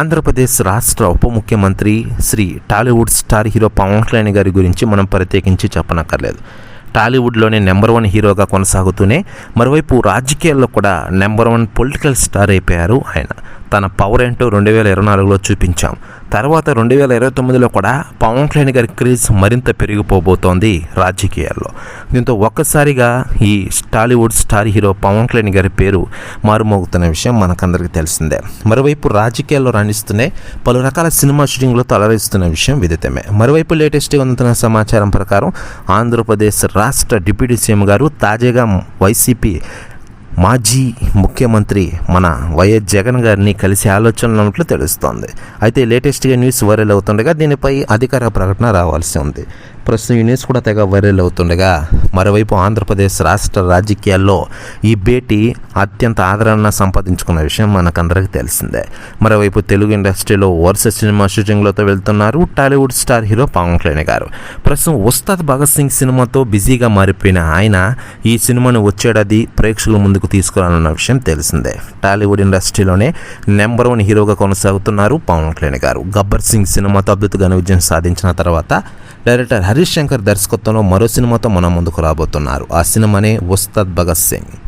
ఆంధ్రప్రదేశ్ రాష్ట్ర ఉప ముఖ్యమంత్రి Shri Tollywood star hero Pawan Kalyan గారి గురించి మనం ప్రత్యేకించి చెప్పనక్కర్లేదు. టాలీవుడ్లోనే నెంబర్ వన్ హీరోగా కొనసాగుతూనే మరోవైపు రాజకీయాల్లో కూడా నెంబర్ వన్ పొలిటికల్ స్టార్ అయిపోయారు ఆయన. తన పవర్ ఏంటో రెండు వేల ఇరవై నాలుగులో చూపించాం. తర్వాత రెండు వేల ఇరవై తొమ్మిదిలో కూడా పవన్ కళ్యాణ్ గారి క్రేజ్ మరింత పెరిగిపోబోతోంది రాజకీయాల్లో. దీంతో ఒక్కసారిగా ఈ Tollywood star hero Pawan Kalyan గారి పేరు మారుమోగుతున్న విషయం మనకందరికీ తెలిసిందే. మరోవైపు రాజకీయాల్లో రాణిస్తూనే పలు రకాల సినిమా షూటింగ్లో తలరిస్తున్న విషయం విదితమే. మరోవైపు లేటెస్ట్గా అందుతున్న సమాచారం ప్రకారం ఆంధ్రప్రదేశ్ రాష్ట్ర డిప్యూటీ సీఎం గారు తాజాగా వైసీపీ మాజీ ముఖ్యమంత్రి మన వైఎస్ జగన్ గారిని కలిసి ఆలోచనలు ఉన్నట్లు తెలుస్తోంది. అయితే లేటెస్ట్గా న్యూస్ వైరల్ అవుతుండగా దీనిపై అధికార ప్రకటన రావాల్సి ఉంది. ప్రస్తుతం ఈ న్యూస్ కూడా తెగ వైరల్ అవుతుండగా మరోవైపు ఆంధ్రప్రదేశ్ రాష్ట్ర రాజకీయాల్లో ఈ భేటీ అత్యంత ఆదరణ సంపాదించుకున్న విషయం మనకందరికీ తెలిసిందే. మరోవైపు తెలుగు ఇండస్ట్రీలో వరుస సినిమా షూటింగ్లతో వెళ్తున్నారు Tollywood star hero Pawan Kalyan garu. ప్రస్తుతం ఉస్తాద్ భగత్ సింగ్ సినిమాతో బిజీగా మారిపోయిన ఆయన ఈ సినిమాను వచ్చేడాది ప్రేక్షకుల ముందుకు తీసుకురానున్న విషయం తెలిసిందే. టాలీవుడ్ ఇండస్ట్రీలోనే నెంబర్ వన్ హీరోగా కొనసాగుతున్నారు పవన్ కళ్యాణ్ గారు. గబ్బర్ సింగ్ సినిమాతో అద్భుతమైన విజయం సాధించిన తర్వాత డైరెక్టర్ హరీష్ శంకర్ దర్శకత్వంలో మరో సినిమాతో మన ముందుకు రాబోతున్నారు. ఆ సినిమానే ఉస్తాద్ భగత్ సింగ్.